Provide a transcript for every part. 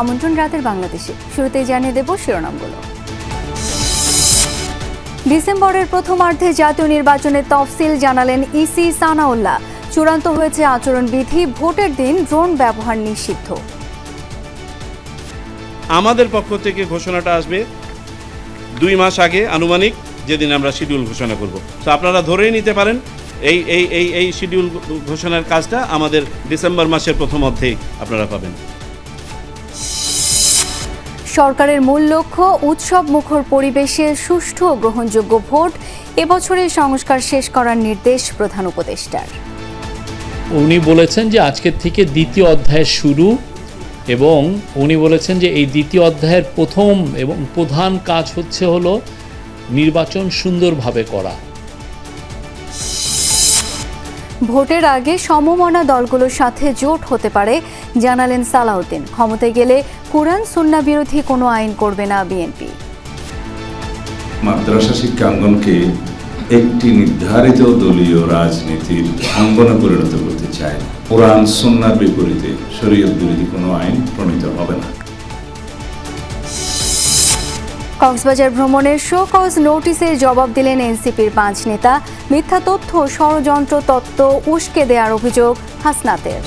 আমন্ত্রণ রাতের বাংলাদেশে। শুরুতেই জানিয়ে দেব শিরোনামগুলো। ডিসেম্বরের প্রথমার্ধে জাতীয় নির্বাচনের তফসিল জানালেন ইসি সানাউল্লাহ। চূড়ান্ত হয়েছে আচরণবিধি, ভোটের দিন ড্রোন ব্যবহার নিষিদ্ধ। আমাদের পক্ষ থেকে ঘোষণাটা আসবে দুই মাস আগে আনুমানিক যেদিন আমরা শিডিউল ঘোষণা করব। তো আপনারা ধরেই নিতে পারেন, এই এই এই এই শিডিউল ঘোষণার কাজটা আমাদের ডিসেম্বর মাসের প্রথম অর্ধেই আপনারা পাবেন। সরকারের মূল লক্ষ্য উৎসব মুখর পরিবেশে সুষ্ঠু ও গ্রহণযোগ্য ভোট, এবছরের সংস্কার শেষ করার নির্দেশ প্রধান উপদেষ্টার। উনি বলেছেন যে আজকের থেকে দ্বিতীয় অধ্যায়ের শুরু এবং উনি বলেছেন যে এই দ্বিতীয় অধ্যায়ের প্রথম এবং প্রধান কাজ হচ্ছে হলো নির্বাচন সুন্দরভাবে করা। ভোটের আগে সমমনা দলগুলোর সাথে জোট হতে পারে, জানালেন সালাউদ্দিন। ক্ষমতায় গেলে কোরআন, সুন্না বিরোধী কোনো আইন করবে না বিএনপি। মাদ্রাসা শিক্ষাঙ্গনকে একটি নির্ধারিত দলীয় রাজনীতির অঙ্গনে পরিণত করতে চায়। কোরআন সন্ন্যার বিপরীতে শরীয়ত বিরোধী কোনো আইন প্রণীত হবে না। কক্সবাজার ভ্রমণের শো কজ নোটিসের জবাব দিলেন এনসিপির পাঁচ নেতা। মিথ্যা তথ্য, ষড়যন্ত্র তত্ত্ব উস্কে দেওয়ার অভিযোগ হাসনাতের।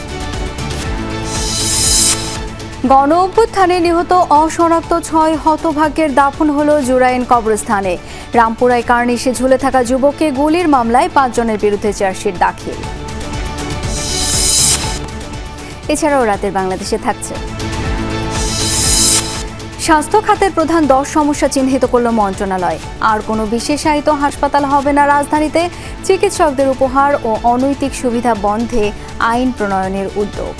গণ অভ্যুত্থানে নিহত অশনাক্ত ছয় হতভাগ্যের দাফন হল জুরাইন কবরস্থানে। রামপুরায় কার্নিশে ঝুলে থাকা যুবককে গুলির মামলায় পাঁচজনের বিরুদ্ধে চার্জশিট দাখিল। এছাড়াও রাতের বাংলাদেশে থাকছে। স্বাস্থ্য খাতের প্রধান দশ সমস্যা চিহ্নিত করল মন্ত্রণালয়। আর কোনো বিশেষায়িত হাসপাতাল হবে না রাজধানীতে, চিকিৎসকদের উপহার ও অনৈতিক সুবিধা বন্ধে আইন প্রণয়নের উদ্যোগ।